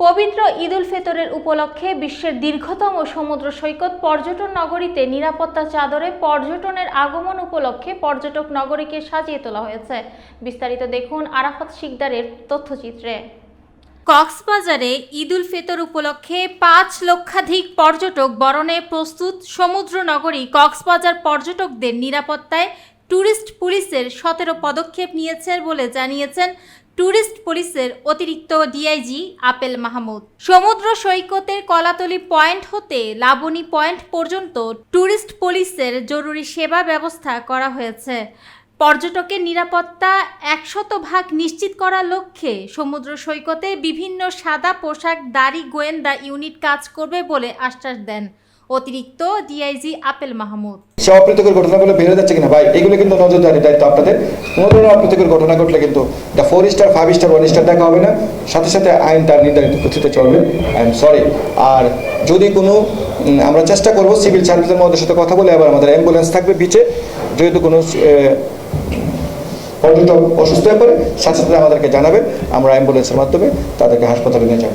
পবিত্র ঈদুল ফিতরের উপলক্ষে বিশ্বের দীর্ঘতম সমুদ্র সৈকত পর্যটন নগরীতে নিরাপত্তা চাদরে পর্যটনের আগমন উপলক্ষে পর্যটক নগরীকে সাজিয়ে তোলা হয়েছে। বিস্তারিত দেখুন আরাফাত শিকদারের তথ্যচিত্রে। কক্সবাজারে ঈদুল ফিতর উপলক্ষে পাঁচ লক্ষাধিক পর্যটক বরণে প্রস্তুত সমুদ্র নগরী কক্সবাজার পর্যটকদের নিরাপত্তায় ট্যুরিস্ট পুলিশের সতেরো পদক্ষেপ নিয়েছেন বলে জানিয়েছেন ট্যুরিস্ট পুলিশের অতিরিক্ত ডিআইজি আপেল মাহমুদ। সমুদ্র সৈকতের কলাতলি পয়েন্ট হতে লাবণী পয়েন্ট পর্যন্ত ট্যুরিস্ট পুলিশের জরুরি সেবা ব্যবস্থা করা হয়েছে। পর্যটকের নিরাপত্তা একশত ভাগ নিশ্চিত করার লক্ষ্যে সমুদ্র সৈকতে বিভিন্ন সাদা পোশাক দাড়ি গোয়েন্দা ইউনিট কাজ করবে বলে আশ্বাস দেন। অতিরিক্ত ডিআইজি আপেল মাহমুদ। সে অপ্রীতিকর ঘটনাগুলো যাচ্ছে কিনা? ভাই, এগুলো কিন্তু নজরদারি দায়িত্ব আপনাদের। কোনো ধরনের অপ্রীতিকর ঘটনা ঘটলে কিন্তু the four star five star one star দেখা হবে না। সাথে সাথে আইন তার নির্ধারিত চলবে। আই এম সরি আর যদি কোনো আমরা চেষ্টা করব সিভিল সার্ভিসের মধ্যে সাথে কথা বলে আবার আমাদের অ্যাম্বুলেন্স থাকবে বিচে যেহেতু কোনো পর্যটক অসুস্থ হয়ে পড়ে, সাথে সাথে আমাদেরকে জানাবেন আমরা অ্যাম্বুলেন্সের মাধ্যমে তাদেরকে হাসপাতালে নিয়ে যাব।